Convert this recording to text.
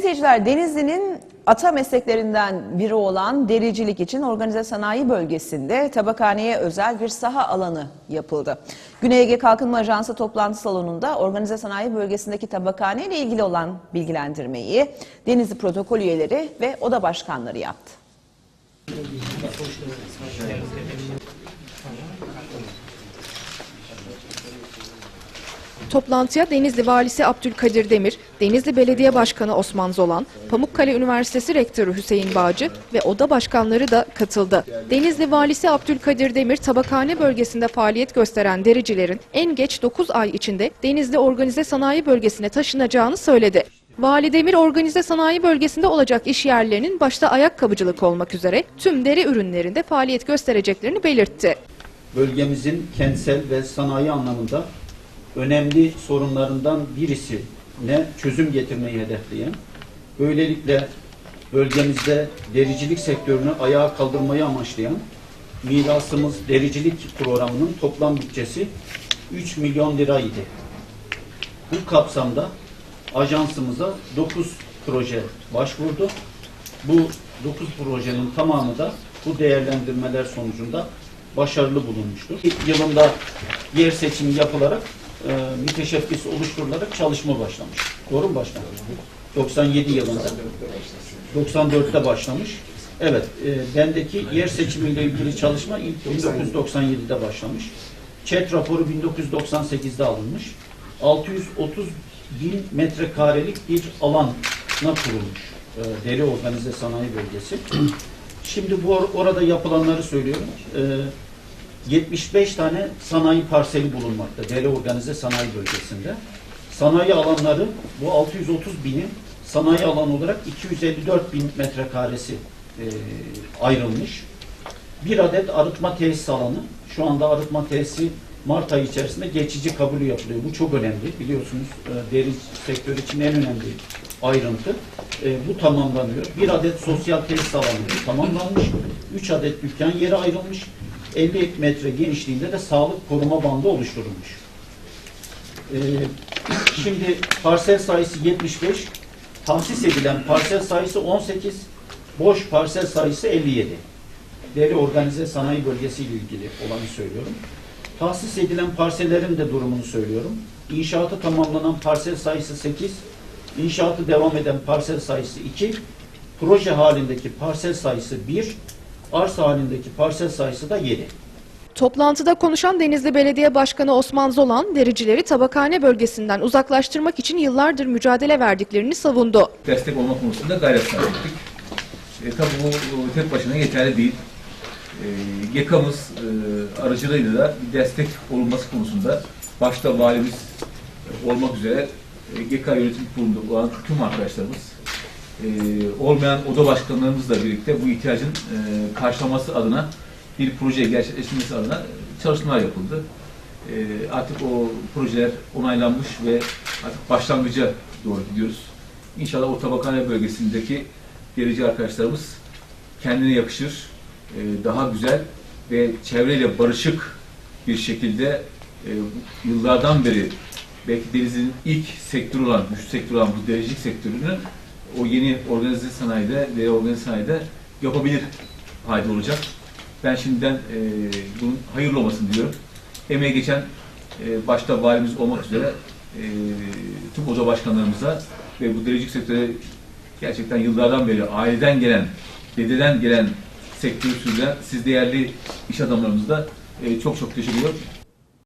Seyirciler, Denizli'nin ata mesleklerinden biri olan dericilik için organize sanayi bölgesinde tabakhaneye özel bir saha alanı yapıldı. Güney Ege Kalkınma Ajansı toplantı salonunda organize sanayi bölgesindeki tabakhane ile ilgili olan bilgilendirmeyi Denizli protokol üyeleri ve oda başkanları yaptı. Toplantıya Denizli Valisi Abdülkadir Demir, Denizli Belediye Başkanı Osman Zolan, Pamukkale Üniversitesi Rektörü Hüseyin Bağcı ve oda başkanları da katıldı. Denizli Valisi Abdülkadir Demir, tabakhane bölgesinde faaliyet gösteren dericilerin en geç 9 ay içinde Denizli Organize Sanayi Bölgesi'ne taşınacağını söyledi. Vali Demir organize sanayi bölgesinde olacak iş yerlerinin başta ayakkabıcılık olmak üzere tüm deri ürünlerinde faaliyet göstereceklerini belirtti. bölgemizin kentsel ve sanayi anlamında önemli sorunlarından birisi ne çözüm getirmeyi hedefleyen, böylelikle bölgemizde dericilik sektörünü ayağa kaldırmayı amaçlayan mirasımız dericilik programının toplam bütçesi 3 milyon liraydı. Bu kapsamda ajansımıza 9 proje başvurdu. Bu 9 projenin tamamı da bu değerlendirmeler sonucunda başarılı bulunmuştur. İlk yılında yer seçimi yapılarak e, müteşebbis oluşturularak çalışma başlamış. Doğru mu başkanım? 97 yılında. 94'te başlamış. Evet, e, bendeki yer seçimiyle ilgili çalışma ilk 1997'de başlamış. ÇED raporu 1998'de alınmış. 630 bin metrekarelik bir alana kurulmuş e, deri organize sanayi bölgesi. Şimdi bu or- orada yapılanları söylüyorum. E, 75 tane sanayi parseli bulunmakta deri organize sanayi bölgesinde. Sanayi alanları bu 630 binin sanayi alanı olarak 254 bin metrekaresi e, ayrılmış. Bir adet arıtma tesis alanı. Şu anda arıtma tesisi Mart ayı içerisinde geçici kabulü yapılıyor. Bu çok önemli. Biliyorsunuz e, deri sektörü için en önemli ayrıntı. E, bu tamamlanıyor. Bir adet sosyal tesis alanı tamamlanmış. Üç adet dükkan yeri ayrılmış. 50 metre genişliğinde de sağlık koruma bandı oluşturulmuş. E, şimdi parsel sayısı 75. Tahsis edilen parsel sayısı 18. Boş parsel sayısı 57 deri organize sanayi bölgesi ile ilgili olanı söylüyorum. Tahsis edilen parsellerin de durumunu söylüyorum. İnşaatı tamamlanan parsel sayısı 8, inşaatı devam eden parsel sayısı 2, proje halindeki parsel sayısı 1, arsa halindeki parsel sayısı da 7. Toplantıda konuşan Denizli Belediye Başkanı Osman Zolan, dericileri tabakhane bölgesinden uzaklaştırmak için yıllardır mücadele verdiklerini savundu. destek olma konusunda gayret sarf ettik. E, tabii bu, tek başına yeterli değil. E, YEKA'mız e, aracılığıyla da bir destek olunması konusunda başta valimiz e, olmak üzere e, GEKA yönetim kurulunda olan tüm arkadaşlarımız e, olmayan oda başkanlarımızla birlikte bu ihtiyacın e, karşılaması adına bir proje gerçekleştirmesi adına çalışmalar yapıldı. E, artık o projeler onaylanmış ve artık başlangıca doğru gidiyoruz. İnşallah o tabakhane bölgesindeki derici arkadaşlarımız kendine yakışır, e, daha güzel ve çevreyle barışık bir şekilde e, yıllardan beri belki denizin ilk sektörü olan, güçlü sektörü olan bu dericilik sektörünü o yeni organize sanayide ve organize sanayide yapabilir halde olacak. Ben şimdiden e, bunun hayırlı olmasını diliyorum. Emeğe geçen e, başta valimiz olmak üzere e, tüm oda başkanlarımıza ve bu dericilik sektörü gerçekten yıllardan beri aileden gelen, dededen gelen sektörü sürdüren siz değerli iş adamlarımıza da e, çok çok teşekkür ediyorum.